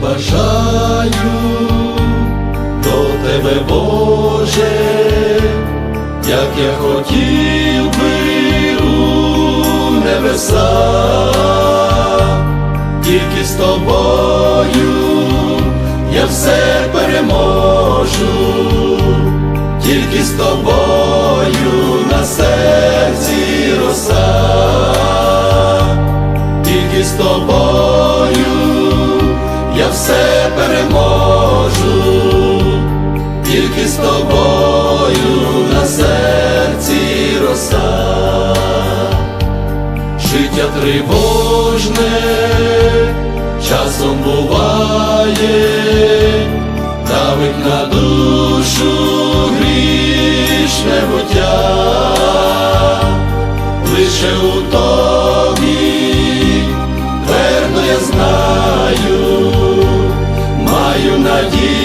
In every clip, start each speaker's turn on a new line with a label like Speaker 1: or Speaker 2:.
Speaker 1: бажаю до тебе, Боже, як я хотів би у небеса, тільки з тобою я все переможу, тільки з тобою на серці роса, тільки з тобою я все переможу, тільки з тобою на серці роса, життя тривожне часом буває, давить на душу грішне буття, лише у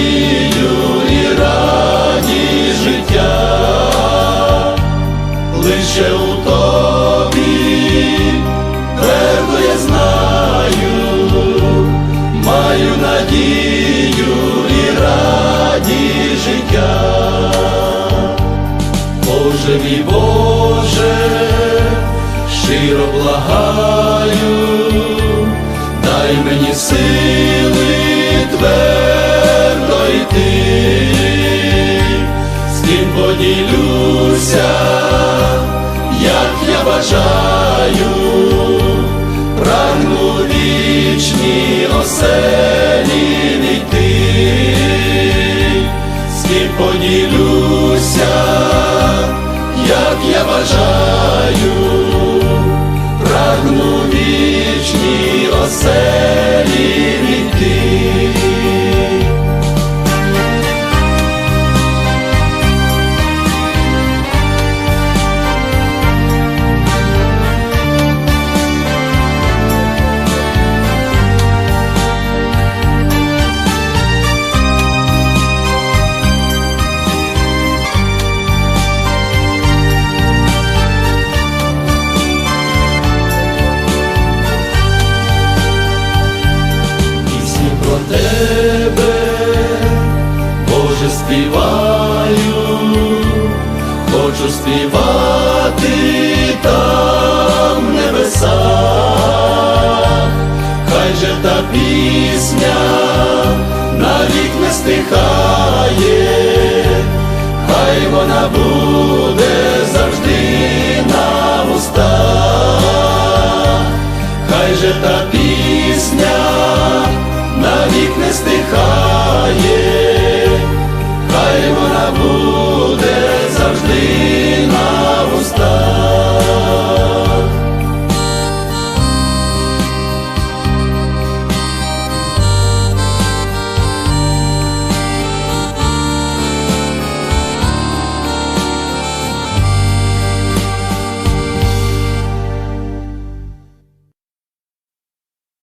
Speaker 1: надію і радість життя, лише у тобі твердо я знаю, маю надію і радість життя. Боже мій Боже, щиро благаю, дай мені сили йти, з ким поділюся, як я бажаю, прагну вічні оселі війти, з ким поділюся, як я бажаю, прагну вічні оселі співаю, хочу співати там в небесах, хай же та пісня навік не стихає, хай вона буде завжди на устах, хай же та пісня навік не стихає, хай вона буде.